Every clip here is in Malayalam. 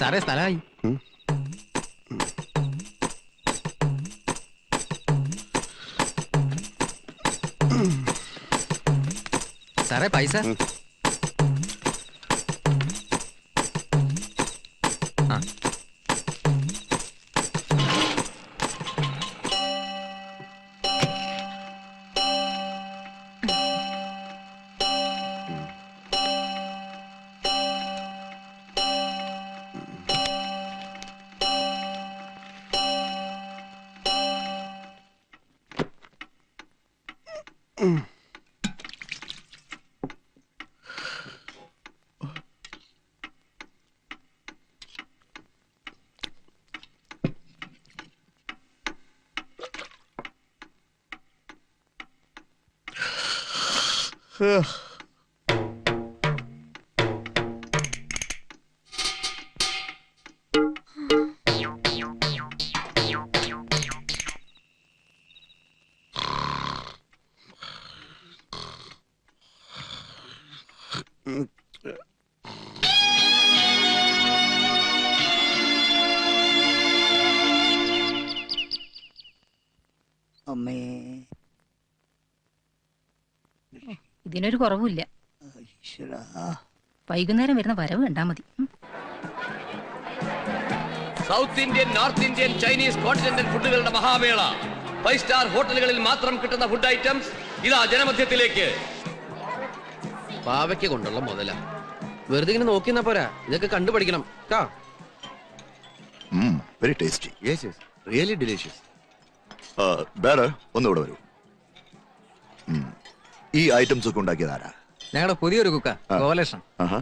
സാറേ സ്ഥലമായി സാറേ പൈസ അമ്മേ ഇതിനൊരു കുറവുമില്ല. വൈകുന്നേരം വരുന്ന വരവ് കണ്ടാ മതി. South Indian north Indian Chinese continental ഫുഡുകളുടെ മഹാമേള. ഫൈവ് സ്റ്റാർ ഹോട്ടലുകളിൽ മാത്രം കിട്ടുന്ന ഫുഡ് ഐറ്റംസ് ഇതാ ജനമധ്യത്തിലേക്ക്. പാവയ്ക്ക് കൊണ്ടുള്ള മുതല. വെറുതെ ഇങ്ങനെ നോക്കി നിന്നാ പോരാ. ഇതൊക്കെ കണ്ടുപഠിക്കണം കാ very tasty yes yes really delicious വേറെ ഒന്നുകൂടെ വരൂ. ഈ ഐറ്റംസ് ഒക്കെ ഉണ്ടാക്കിയത് ആരാ ഞങ്ങളുടെ പുതിയൊരു കുക്ക. ആഹാ.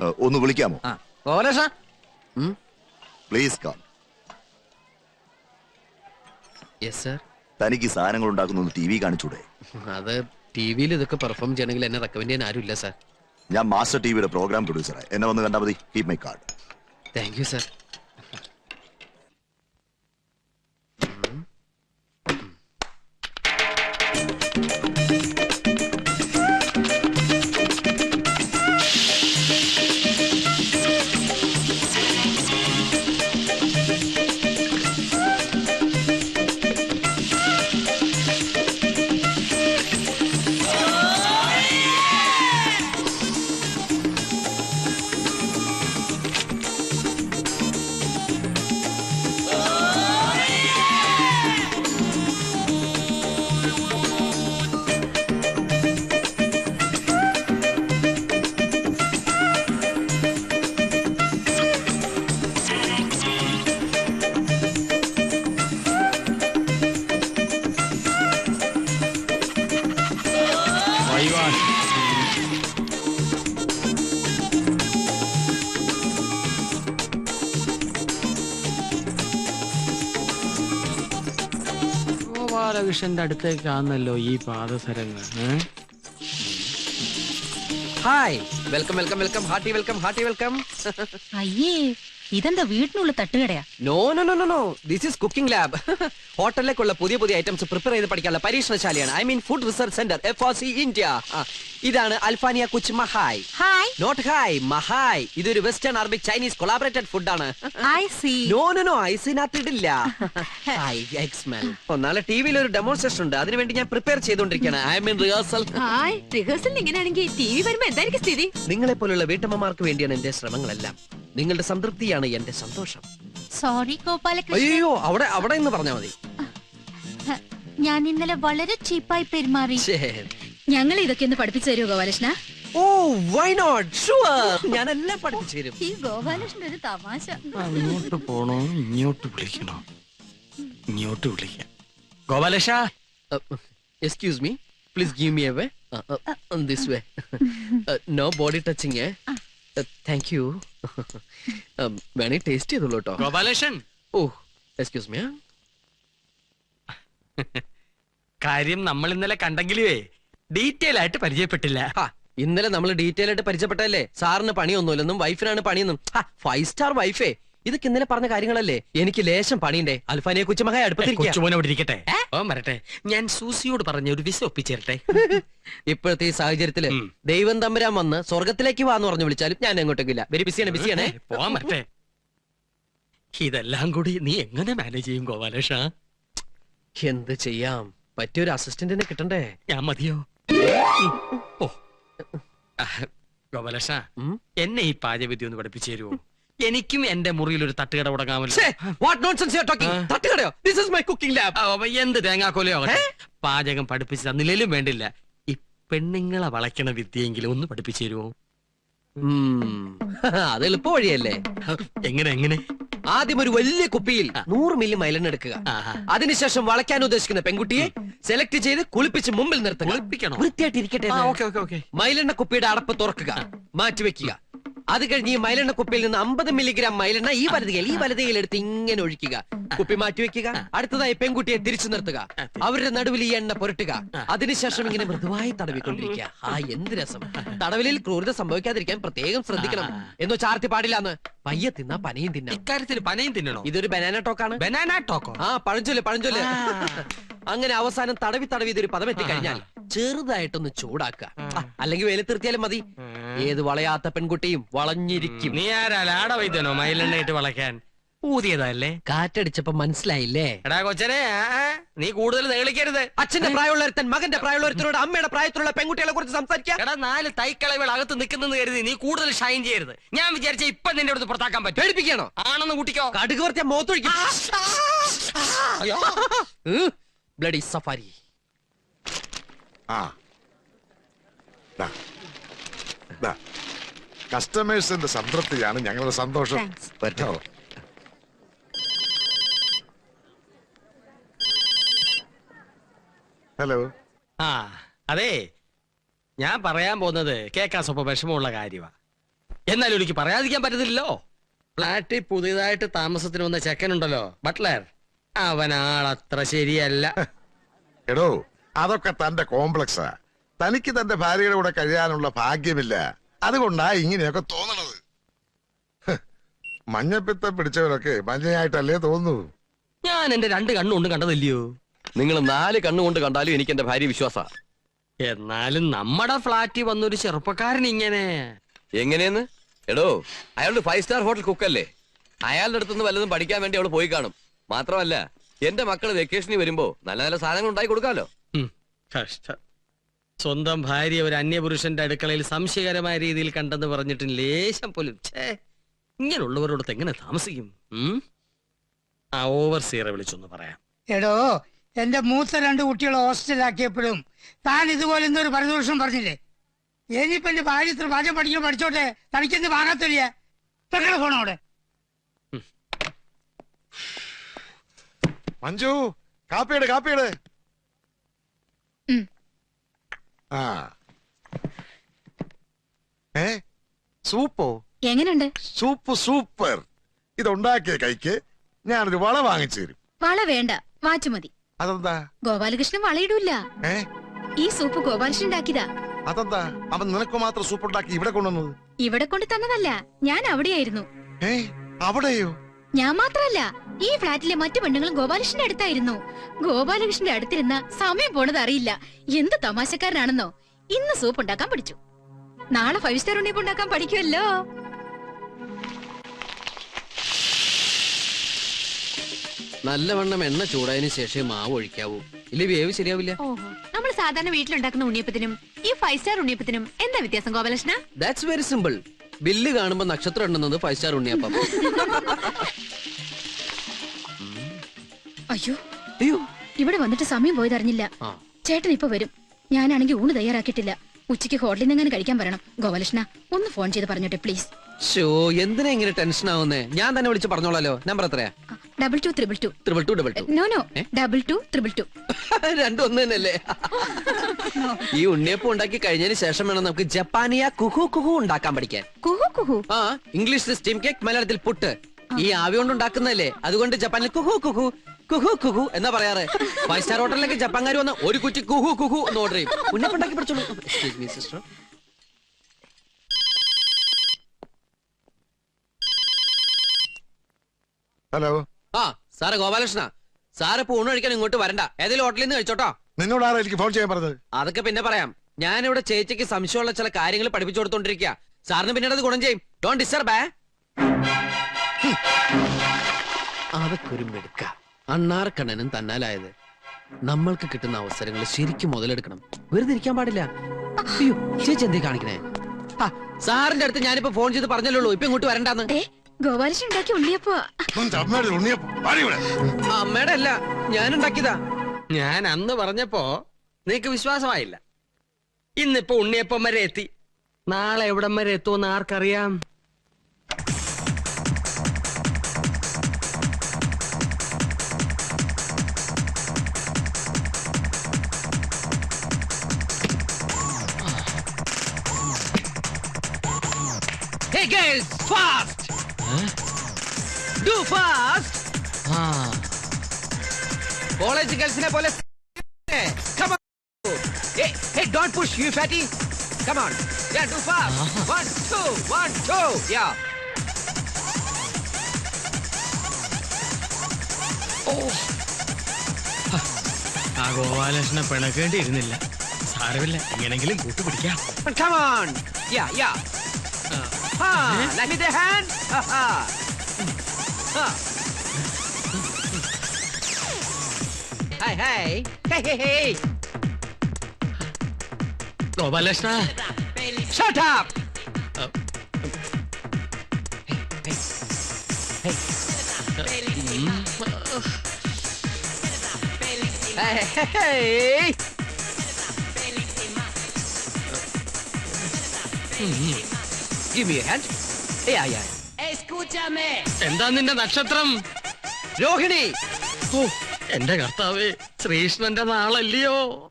ആ, ഒന്ന് വിളിക്കാമോ? ആ പ്ലീസ് കം യെസ് സർ തനിക്ക് ഈ സാധനങ്ങൾ ഉണ്ടാക്കുന്ന ടി വി കാണിച്ചൂടെ? അത് ടി വിയിൽ ഇതൊക്കെ പെർഫോം ചെയ്യണമെങ്കിൽ എന്നെ റെക്കമെൻഡ് ചെയ്യാൻ ആരുമില്ല സർ ഞാൻ മാസ്റ്റർ ടി വിയുടെ പ്രോഗ്രാം പ്രൊഡ്യൂസറാണ് എന്നെ വന്ന് കണ്ടാൽ മതി. Keep my card thank you sir ഗോപാലകൃഷ്ണന്റെ അടുത്തേക്കാണല്ലോ ഈ പാദസരങ്ങൾ? Hi welcome welcome welcome hearty welcome hearty welcome അയ്യേ ഇതെന്താ വീട്ടിനുള്ള തട്ടുകടയാ? No no no no this is cooking lab ഹോട്ടലിലേക്കുള്ള പുതിയ പുതിയ ഐറ്റംസ് പ്രിപ്പയർ ചെയ്ത് പഠിക്കാനുള്ള പരീക്ഷണശാലയാണ്. I mean food research centre F R C India ഇതാണ് അൽഫാനിയ കുച്ച് മഹായ്. ഹായ് നോട്ട് ഹായ് മഹായ്. ഇതൊരു വെസ്റ്റേൺ അറബിക് ചൈനീസ് കൊളാബറേറ്റഡ് ആണ്. I C no no no ഐസിനകത്ത് ഇടില്ല ഹായ് എക്സ് മാൻ ഒന്നാല ടിവിയിൽ ഒരു ഡെമോൺസ്ട്രേഷൻ ഉണ്ട്. അതിനുവേണ്ടി ഞാൻ പ്രിപ്പയർ ചെയ്തുകൊണ്ടിരിക്കുകയാണ്. I mean rehearsal hi rehearsal ഇങ്ങനെയാണെങ്കിൽ ടി വരുമ്പോൾ വരുമ്പോ എന്തായിരിക്കും സ്ഥിതി? നിങ്ങളെ പോലുള്ള വീട്ടമ്മമാർക്ക് വേണ്ടിയാണ് എന്റെ ശ്രമങ്ങളെല്ലാം. നിങ്ങളുടെ സംതൃപ്തിയാണ് എന്റെ സന്തോഷം. സോറി ഗോപാലകൃഷ്ണൻ. അയ്യോ അവിടെ അവിടെ എന്ന് പറഞ്ഞാൽ മതി. ഞാൻ ഇന്നലെ വളരെ ചീപ്പായി പെരുമാറി. ഞങ്ങൾ ഇതൊക്കെ ഒന്ന് പഠിപ്പിച്ചു തരുമോ Gopalakrishna? Oh why not sure ഞാൻ എല്ലാം പഠിപ്പിച്ചു തരും. ഈ ഗോപാലകൃഷ്ണൻ ഒരു തമാശ. അങ്ങോട്ട് പോണോ ഇങ്ങോട്ട് വിളിക്കണോ? ഇങ്ങോട്ട് വിളിക്കാം. Gopalakrishna? Excuse me please give me a way this way no body touching thank you വേണേ ടേസ്റ്റ് ചെയ്തോളൂ കേട്ടോ. ഗോപാലകൃഷ്ണൻ. ഓ എക്സ്ക്യൂസ് മീ കാര്യം നമ്മൾ ഇന്നലെ കണ്ടെങ്കിലുവേ ഡീറ്റെയിൽ ആയിട്ട് പരിചയപ്പെട്ടില്ല. ഇന്നലെ നമ്മൾ ഡീറ്റെയിൽ ആയിട്ട് പരിചയപ്പെട്ടല്ലേ സാറിന് പണിയൊന്നുമില്ലെന്നും വൈഫിനാണ് പണിയെന്നും. ഫൈവ് സ്റ്റാർ വൈഫേ ഇതൊക്കെ ഇന്നലെ പറഞ്ഞ കാര്യങ്ങളല്ലേ? എനിക്ക് ലേശം പണിയുണ്ടേ. അൽഫാനിയെ കുച്ചുമകായ അടുപ്പത്തിരിക്കുക കൊച്ചുമോനെ അവിടെ ഇരിക്കട്ടെ? വരട്ടെ. ഞാൻ സൂസിയോട് പറഞ്ഞ ഒരു വിസ ഒപ്പിച്ചേരട്ടെ. ഇപ്പോഴത്തെ ഈ സാഹചര്യത്തിൽ ഉം. ദൈവം തമ്പുരാൻ വന്ന് സ്വർഗത്തിലേക്ക് വാന്ന് പറഞ്ഞു വിളിച്ചാലും ഞാൻ എങ്ങോട്ടേക്കില്ല വെരി ബിസിയാണ് ബിസിയാണേ പോവാൻ വരട്ടെ. ഇതെല്ലാം കൂടി നീ എങ്ങനെ മാനേജ് ചെയ്യും ഗോപാലേഷ എന്ത് ചെയ്യാം? പറ്റിയൊരു അസിസ്റ്റന്റിനെ കിട്ടണ്ടേ? ഞാൻ മതിയോ? ഓ. ആ, ഗോപാലേഷ ഉം? എന്നെ ഈ പാചകവിദ്യ ഒന്ന് പഠിപ്പിച്ചു തരുമോ എനിക്കും എന്റെ മുറിയിൽ ഒരു തട്ടുകട തുടങ്ങാമല്ലോ എന്ത് തേങ്ങാക്കോലയോ. പാചകം പഠിപ്പിച്ച് തന്നില്ലേലും വേണ്ടില്ല. ഈ പെണ്ണുങ്ങളെ വളയ്ക്കണ വിദ്യയെങ്കിലും ഒന്ന് പഠിപ്പിച്ചു തരുമോ അത് എളുപ്പ വഴിയല്ലേ എങ്ങനെ എങ്ങനെ? ആദ്യം ഒരു വലിയ കുപ്പിയിൽ നൂറ് മില്ലി മൈലെണ്ണ എടുക്കുക. ആഹാ. അതിനുശേഷം വളയ്ക്കാൻ ഉദ്ദേശിക്കുന്ന പെൺകുട്ടിയെ സെലക്ട് ചെയ്ത് കുളിപ്പിച്ച് മുമ്പിൽ നിർത്തുക? വൃത്തിയായിട്ട് ഇരിക്കട്ടെ മൈലെണ്ണ കുപ്പിയുടെ അടപ്പ് തുറക്കുക. മാറ്റിവെക്കുക. അത് കഴിഞ്ഞ് ഈ മൈലെണ്ണ കുപ്പിയിൽ നിന്ന് അമ്പത് മില്ലിഗ്രാം മൈലെണ്ണ ഈ വലതുകയിൽ ഈ വലതുകയിൽ എടുത്ത് ഇങ്ങനെ ഒഴിക്കുക. കുപ്പി മാറ്റി വെക്കുക. അടുത്തതായി പെൺകുട്ടിയെ തിരിച്ചു നിർത്തുക. അവരുടെ നടുവിൽ ഈ എണ്ണ പുരട്ടുക. അതിനുശേഷം ഇങ്ങനെ മൃദുവായി തടവിക്കൊണ്ടിരിക്കുക. ആ. എന്ത് രസം. തടവിലിൽ ക്രൂരത സംഭവിക്കാതിരിക്കാൻ പ്രത്യേകം ശ്രദ്ധിക്കണം. എന്നോ ചാർത്തി പാടില്ലാന്ന് പയ്യ തിന്നാ പനയും തിന്നാം. ഇക്കാര്യത്തിൽ പനയും തിന്നണോ? ഇതൊരു ബനാന ടോക്കാണ് ബനാന ടോക്കോ ആ പഴഞ്ചൊല്ല് പഴഞ്ചൊല്ല്. അങ്ങനെ അവസാനം തടവി തടവി ഇതൊരു പദം എത്തിക്കഴിഞ്ഞാൽ ചെറുതായിട്ടൊന്ന് ചൂടാക്കുക. അല്ലെങ്കിൽ വേലത്തിർത്തിയാലും മതി. ഏത് വളയാത്ത പെൺകുട്ടിയും വളഞ്ഞിരിക്കും. നീ ആരാ? ലാട വൈദ്യനോ? മയിലെണ്ണയിട്ട് വളയ്ക്കാൻ. ഊതിയതല്ലേ കാറ്റടിച്ചപ്പോ മനസ്സിലായില്ലേ? എടാ കൊച്ചനെ നീ കൂടുതൽ നേളിക്കരുത്. അച്ഛന്റെ പ്രായമുള്ളൊരുത്തൻ മകന്റെ പ്രായമുള്ളൊരുത്തരോട് അമ്മയുടെ പ്രായത്തിലുള്ള പെൺകുട്ടികളെ കുറിച്ച് സംസാരിക്കാം. എടാ നാല് തൈക്കളവുകൾ അകത്ത് നിൽക്കുന്നെന്ന് കരുതി നീ കൂടുതൽ ഷൈൻ ചെയ്യരുത്. ഞാൻ വിചാരിച്ച ഇപ്പൊ നിന്റെ അടുത്ത് പുറത്താക്കാൻ പറ്റും. പേടിപ്പിക്കണോ? ആണെന്ന് കൂട്ടിക്കോ. കടുക് വർത്തിയ മോത്തൊഴിക്കും ബ്ലഡി സഫാരി. ആ. ദാ. കസ്റ്റമേഴ്സിന്റെ സംതൃപ്തിയാണ് ഞങ്ങളുടെ സന്തോഷം. പറ്റോ? ഹലോ ആ അതെ. ഞാൻ പറയാൻ പോകുന്നത് കേൾക്കാൻ സ്വപ്പം വിഷമമുള്ള കാര്യമാ എന്നാലും എനിക്ക് പറയാതിരിക്കാൻ പറ്റത്തില്ലല്ലോ. ഫ്ലാറ്റിൽ പുതിയതായിട്ട് താമസത്തിന് വന്ന ചെക്കനുണ്ടല്ലോ ബട്ട്ലർ. അവനാൾ അത്ര ശരിയല്ല എടോ അതൊക്കെ തന്റെ കോംപ്ലക്സാ. തനിക്ക് തന്റെ ഭാര്യയുടെ കൂടെ കഴിയാനുള്ള ഭാഗ്യമില്ല. അതുകൊണ്ടാ ഇങ്ങനെയൊക്കെ തോന്നണത്. മഞ്ഞപ്പിത്തം പിടിച്ചവരൊക്കെ മഞ്ഞയായിട്ടല്ലേ തോന്നൂ ഞാൻ എന്റെ രണ്ട് കണ്ണുകൊണ്ട് കണ്ടതല്ലയോ? നിങ്ങൾ നാല് കണ്ണുകൊണ്ട് കണ്ടാലും എനിക്ക് എന്റെ ഭാര്യ വിശ്വാസ. എന്നാലും നമ്മുടെ ഫ്ലാറ്റിൽ വന്നൊരു ചെറുപ്പക്കാരൻ ഇങ്ങനെ. എങ്ങനെയെന്ന്? എടോ അയാളുടെ ഫൈവ് സ്റ്റാർ ഹോട്ടൽ കുക്കല്ലേ അയാളുടെ അടുത്തുനിന്ന് വല്ലതും പഠിക്കാൻ വേണ്ടി അവൾ പോയി കാണും. മാത്രമല്ല എന്റെ മക്കൾ വെക്കേഷനിൽ വരുമ്പോ നല്ല നല്ല സാധനങ്ങൾ ഉണ്ടാക്കി കൊടുക്കാലോ. കഷ്ടം. സ്വന്തം ഭാര്യ ഒരു അന്യപുരുഷന്റെ അടുക്കളയിൽ സംശയകരമായ രീതിയിൽ കണ്ടെന്ന് പറഞ്ഞിട്ട് ലേശം പോലും ഛേ ഇങ്ങനെയുള്ളവരോടൊത്ത് എങ്ങനെ താമസിക്കും? ഉം? ആ ഓവർ സീറെ വിളിച്ചൊന്ന് പറയാം. എടോ എന്റെ മൂത്ത രണ്ട് കുട്ടികളെ ഹോസ്റ്റലാക്കിയപ്പോഴും താൻ ഇതുപോലെ എന്തോ ഒരു പരിദോഷം പറഞ്ഞില്ലേ? ഇനിയിപ്പോ എന്റെ ഭാര്യ ഇത്ര പാചകം പഠിക്കാൻ പഠിച്ചോട്ടെ? തനിക്കെന്ത് വാങ്ങാത്തില്ല? പെങ്ങളെ അവിടെ. മഞ്ജു കാപ്പിയുടെ കാപ്പിയുടെ ഉം. ആ. ഏ? സൂപ്പോ? എങ്ങനെയുണ്ട് സൂപ്പ് സൂപ്പർ. ഇതുണ്ടാക്കിയ കൈക്ക് ഞാനൊരു വള വാങ്ങിച്ചു തരും. വള വേണ്ട. വാച്ച് മതി. അതെന്താ? ഗോപാലകൃഷ്ണൻ വളയിടൂല ഏ? ഈ സൂപ്പ് ഗോപാലകൃഷ്ണൻ ഉണ്ടാക്കിയതാ. അതെന്താ? അവൻ നിനക്ക് മാത്രം സൂപ്പ് ഉണ്ടാക്കി ഇവിടെ കൊണ്ടുവന്നത്? ഇവിടെ കൊണ്ട് തന്നതല്ല ഞാൻ അവിടെയായിരുന്നു. ഏ? അവിടെയോ? ഞാൻ മാത്രല്ല ഈ ഫ്ലാറ്റിലെ മറ്റു പെണ്ണുങ്ങളും ഗോപാലകൃഷ്ണന്റെ അടുത്തായിരുന്നു. ഗോപാലകൃഷ്ണന്റെ അടുത്തിരുന്ന സമയം പോണത് അറിയില്ല. എന്ത് തമാശക്കാരനാണെന്നോ. ഇന്ന് സൂപ്പ് ഉണ്ടാക്കാൻ പഠിച്ചു. നാളെ ഫൈവ് സ്റ്റാർ ഉണ്ണിയപ്പം ഉണ്ടാക്കാൻ പഠിക്കുമല്ലോ നല്ലവണ്ണം എണ്ണ ചൂടായതിനു ശേഷം മാവ് ഒഴിക്കാവൂ. ഇല്ല വേവ് ശരിയാവില്ല? നമ്മൾ സാധാരണ വീട്ടിലുണ്ടാക്കുന്ന ഉണ്ണിയപ്പത്തിനും ഈ ഫൈവ് സ്റ്റാർ ഉണ്ണിയപ്പത്തിനും എന്താ വ്യത്യാസം Gopalakrishna? That's very simple bill കാണുമ്പോ നക്ഷത്രം എണ്ണുന്നത് ഫൈവ് സ്റ്റാർ ഉണ്ണിയപ്പം. വന്നിട്ട് സമയം പോയതറിഞ്ഞില്ല. ചേട്ടൻ ഇപ്പൊ വരും. ഞാനാണെങ്കിൽ ഊണ് തയ്യാറാക്കിയിട്ടില്ല. ഉച്ചയ്ക്ക് ഹോട്ടലിൽ നിന്ന് എങ്ങനെ കഴിക്കാൻ പറയണം? ഗോപാലകൃഷ്ണ ഒന്ന് ഫോൺ ചെയ്ത് പറഞ്ഞോട്ടെ പ്ലീസ് ഷോ എന്തിനാ ഇങ്ങനെ ടെൻഷൻ ആവുന്നേ? ഞാൻ തന്നെ വിളിച്ച് പറഞ്ഞോളാലോ. നമ്പർ എത്രയാ? Double two triple two triple two double two no no? Double two triple two രണ്ടും ഒന്ന് തന്നെയല്ലേ? ഈ ഉണ്ണിയപ്പം ഉണ്ടാക്കി കഴിഞ്ഞതിന് ശേഷം വേണം നമുക്ക് ജപ്പാനിയ കുഹു കുഹു ഉണ്ടാക്കാൻ പഠിക്കാൻ. കുഹു കുഹു? ആ ഇംഗ്ലീഷിൽ സ്റ്റീം കേക്ക് മലയാളത്തിൽ പുട്ട്. ഈ ആവി കൊണ്ട് ഉണ്ടാക്കുന്നതല്ലേ? അതുകൊണ്ട് ജപ്പാനിൽ കുഹു കുഹു. കുഹു കുഹു എന്നാ പറയാറ്? ഫൈവ് സ്റ്റാർ ഹോട്ടലിലേക്ക് ജപ്പാൻകാർ വന്ന് ഒരു കുറ്റി കുഹു കുഹു എന്ന് ഓർഡർ ചെയ്യും. ഉണ്ണിയപ്പം ഉണ്ടാക്കി പഠിച്ചോളൂ sister. ഹലോ ആ സാറ് ഗോപാലകൃഷ്ണ. സാറ് ഇപ്പൊ ഊണ് കഴിക്കാൻ ഇങ്ങോട്ട് വരണ്ട. ഏതെങ്കിലും ഹോട്ടലിൽ നിന്ന് കഴിച്ചോട്ടോ? നിന്നോട് ആരാ എനിക്ക് ഫോൺ ചെയ്യാൻ പറഞ്ഞത്? അതൊക്കെ പിന്നെ പറയാം. ഞാൻ ഞാനിവിടെ ചേച്ചിക്ക് സംശയമുള്ള ചില കാര്യങ്ങൾ പഠിപ്പിച്ചു കൊടുത്തോണ്ടിരിക്കുക സാറിന് പിന്നീട് അത് ഗുണം ചെയ്യും. ഡോൺ ഡിസ്റ്റർബ് അതൊക്കെ ഒരു മെടുക്ക. അണ്ണാർക്കണ്ണനും തന്നാലായത്. നമ്മൾക്ക് കിട്ടുന്ന അവസരങ്ങൾ ശരിക്കും മുതലെടുക്കണം. വെറുതെ ഇരിക്കാൻ പാടില്ല. അയ്യോ ചേച്ചി എന്തേ കാണിക്കണേ? ആ, സാറിന്റെ അടുത്ത് ഞാനിപ്പോ ഫോൺ ചെയ്ത് പറഞ്ഞല്ലോ ഇപ്പൊ ഇങ്ങോട്ട് വരണ്ടാന്ന്. ഉണ്ടാക്കി ഉണ്ണിയപ്പോ. അമ്മയുടെ ഇവിടെ. അമ്മയുടെ അല്ല ഞാൻ ഉണ്ടാക്കിയതാ ഞാൻ അന്ന് പറഞ്ഞപ്പോ നിനക്ക് വിശ്വാസമായില്ല. ഇന്നിപ്പോ ഉണ്ണിയപ്പം വരെ എത്തി. നാളെ എവിടം വരെ എത്തുമെന്ന് ആർക്കറിയാം? Hey guys, fast! Do fast! College ഗേൾസിനെ പോലെ Come on. Hey, hey, don't push, you fatty. Come on. Yeah, do fast. One, two, one, two. Yeah. ആ ഗോപാലകൃഷ്ണനെ പിണക്കേണ്ടിയിരുന്നില്ല സാരമില്ല എങ്ങനെങ്കിലും കൂട്ടുപിടിക്കാം Come on. Yeah, yeah. Huh. Let me the hand. Ha ha. Huh. Hey, hey. Hey, hey, hey. Loba Leshna. Shut up. Uh, hey, hey. Hey. Hey, hey, hey. Uh. Mm-hmm. എന്താ നിന്റെ നക്ഷത്രം? രോഹിണി. ഓ. എന്റെ കർത്താവേ ശ്രീകൃഷ്ണന്റെ നാളല്ലയോ?